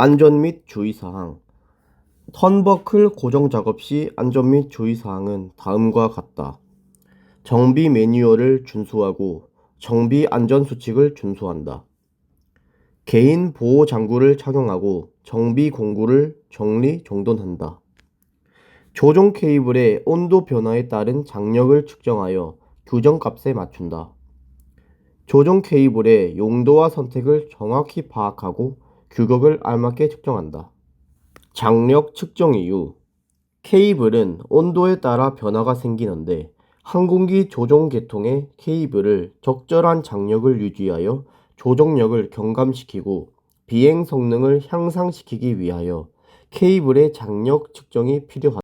안전 및 주의사항 턴버클 고정 작업 시 안전 및 주의사항은 다음과 같다. 정비 매뉴얼을 준수하고 정비 안전 수칙을 준수한다. 개인 보호 장구를 착용하고 정비 공구를 정리 정돈한다. 조종 케이블의 온도 변화에 따른 장력을 측정하여 규정값에 맞춘다. 조종 케이블의 용도와 선택을 정확히 파악하고 규격을 알맞게 측정한다. 장력 측정 이유 케이블은 온도에 따라 변화가 생기는데 항공기 조종 계통의 케이블을 적절한 장력을 유지하여 조종력을 경감시키고 비행 성능을 향상시키기 위하여 케이블의 장력 측정이 필요하다.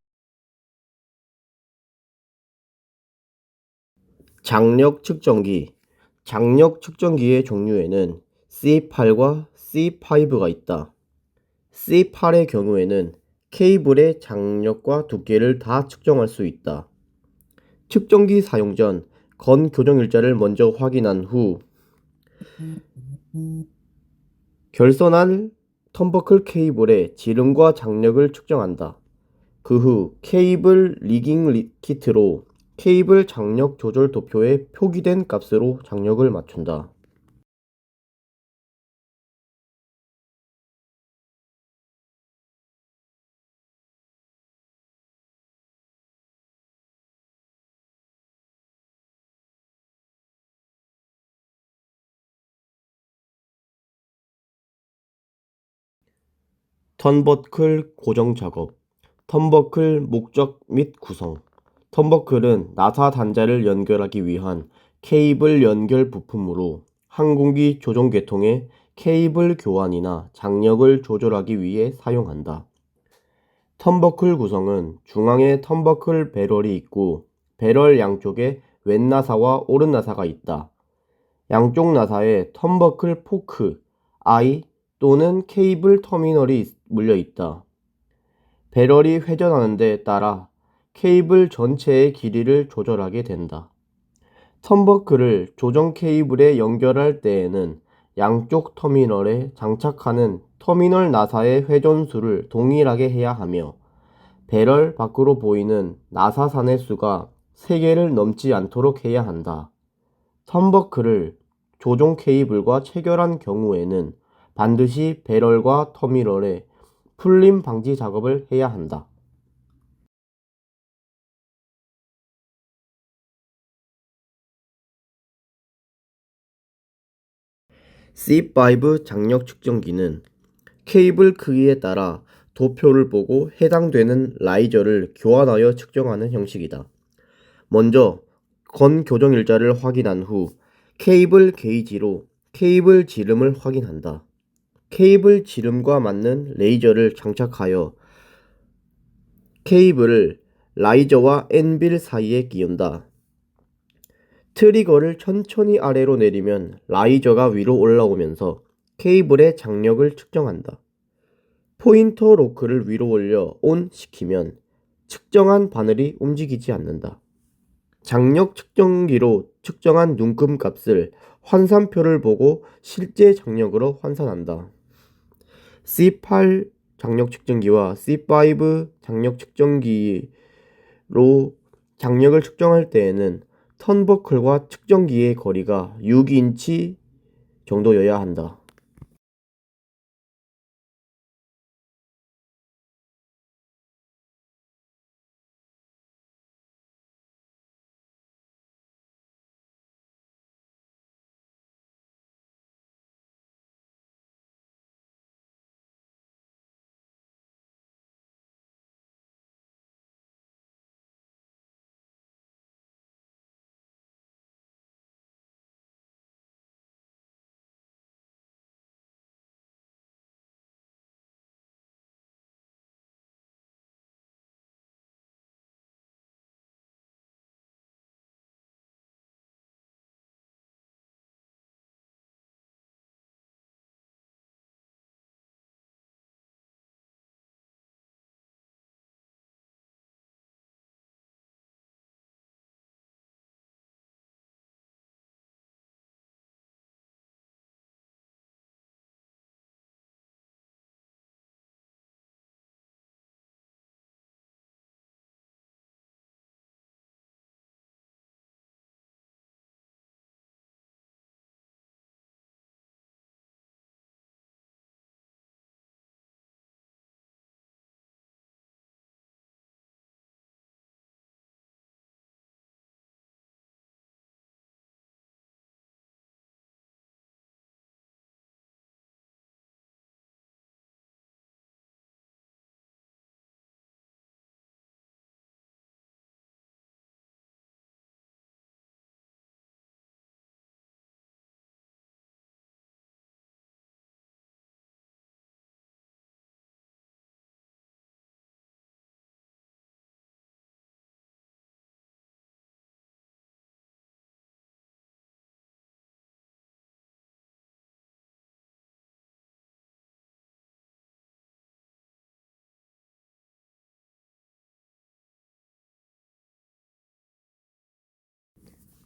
장력 측정기 장력 측정기의 종류에는 C8과 C5가 있다. C8의 경우에는 케이블의 장력과 두께를 다 측정할 수 있다. 측정기 사용 전 건 교정 일자를 먼저 확인한 후 결선한 턴버클 케이블의 지름과 장력을 측정한다. 그 후 케이블 리깅 리- 키트로 케이블 장력 조절 도표에 표기된 값으로 장력을 맞춘다. 턴버클 고정 작업 턴버클 목적 및 구성 턴버클은 나사 단자를 연결하기 위한 케이블 연결 부품으로 항공기 조종 계통의 케이블 교환이나 장력을 조절하기 위해 사용한다. 턴버클 구성은 중앙에 턴버클 배럴이 있고 배럴 양쪽에 왼 나사와 오른 나사가 있다. 양쪽 나사에 턴버클 포크, 아이 또는 케이블 터미널이 물려 있다. 배럴이 회전하는 데 따라 케이블 전체의 길이를 조절하게 된다. 턴버클을 조정 케이블에 연결할 때에는 양쪽 터미널에 장착하는 터미널 나사의 회전수를 동일하게 해야 하며 배럴 밖으로 보이는 나사산의 수가 3개를 넘지 않도록 해야 한다. 턴버클을 조종 케이블과 체결한 경우에는 반드시 배럴과 터미널에 풀림 방지 작업을 해야 한다. C5 장력 측정기는 케이블 크기에 따라 도표를 보고 해당되는 라이저를 교환하여 측정하는 형식이다. 먼저 건 교정 일자를 확인한 후 케이블 게이지로 케이블 지름을 확인한다. 케이블 지름과 맞는 레이저를 장착하여 케이블을 라이저와 엔빌 사이에 끼운다. 트리거를 천천히 아래로 내리면 라이저가 위로 올라오면서 케이블의 장력을 측정한다. 포인터 로크를 위로 올려 온 시키면 측정한 바늘이 움직이지 않는다. 장력 측정기로 측정한 눈금 값을 환산표를 보고 실제 장력으로 환산한다. C8 장력 측정기와 C5 장력 측정기로 장력을 측정할 때에는 턴버클과 측정기의 거리가 6인치 정도여야 한다.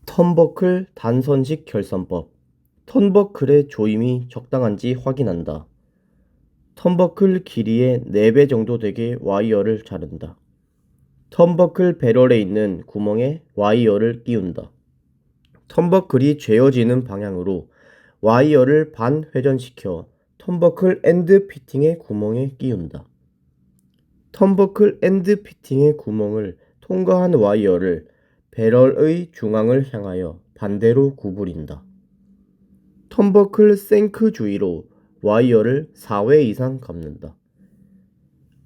턴버클 단선식 결선법 턴버클의 조임이 적당한지 확인한다. 턴버클 길이의 4배 정도 되게 와이어를 자른다. 턴버클 배럴에 있는 구멍에 와이어를 끼운다. 턴버클이 죄어지는 방향으로 와이어를 반 회전시켜 턴버클 엔드 피팅의 구멍에 끼운다. 턴버클 엔드 피팅의 구멍을 통과한 와이어를 배럴의 중앙을 향하여 반대로 구부린다. 턴버클 생크 주위로 와이어를 4회 이상 감는다.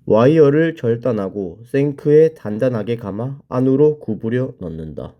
와이어를 절단하고 생크에 단단하게 감아 안으로 구부려 넣는다.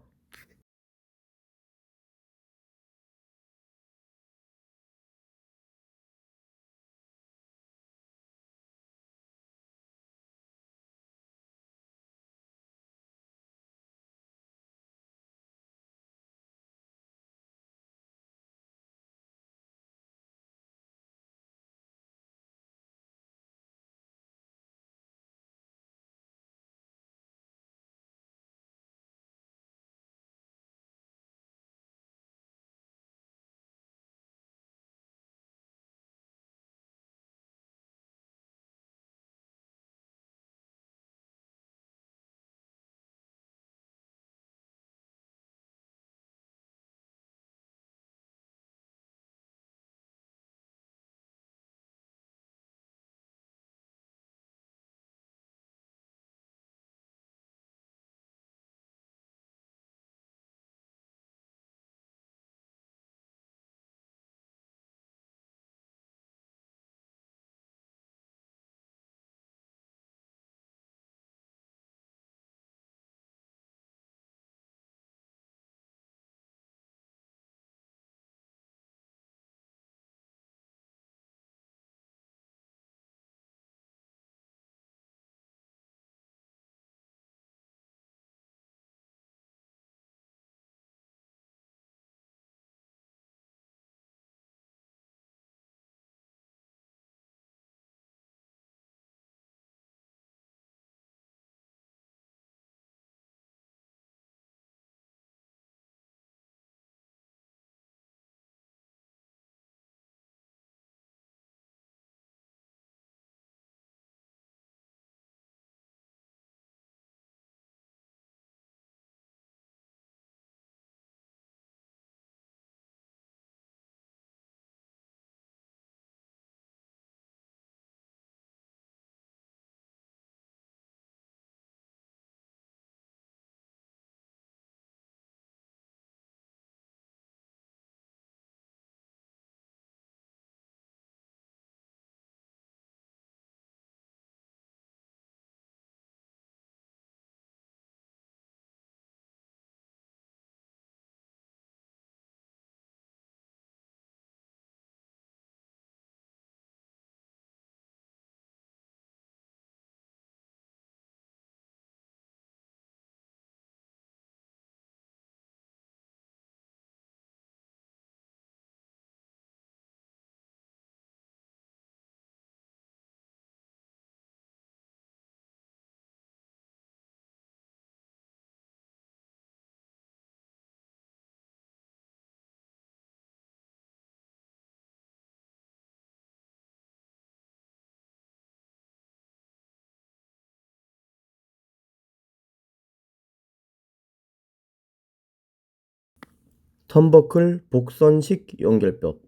턴버클 복선식 연결법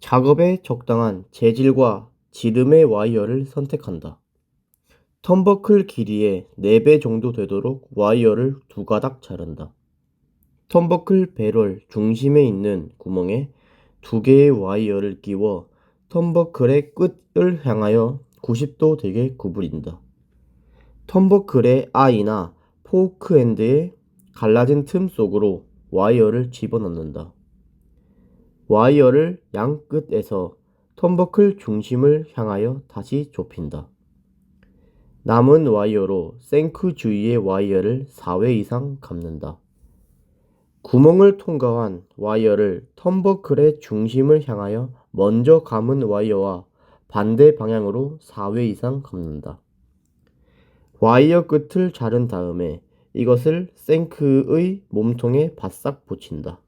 작업에 적당한 재질과 지름의 와이어를 선택한다. 턴버클 길이의 4배 정도 되도록 와이어를 두 가닥 자른다. 턴버클 배럴 중심에 있는 구멍에 두 개의 와이어를 끼워 턴버클의 끝을 향하여 90도 되게 구부린다. 턴버클의 아이나 포크 엔드의 갈라진 틈 속으로 와이어를 집어넣는다. 와이어를 양 끝에서 턴버클 중심을 향하여 다시 좁힌다. 남은 와이어로 생크 주위의 와이어를 4회 이상 감는다. 구멍을 통과한 와이어를 턴버클의 중심을 향하여 먼저 감은 와이어와 반대 방향으로 4회 이상 감는다. 와이어 끝을 자른 다음에 이것을 생크의 몸통에 바싹 붙인다.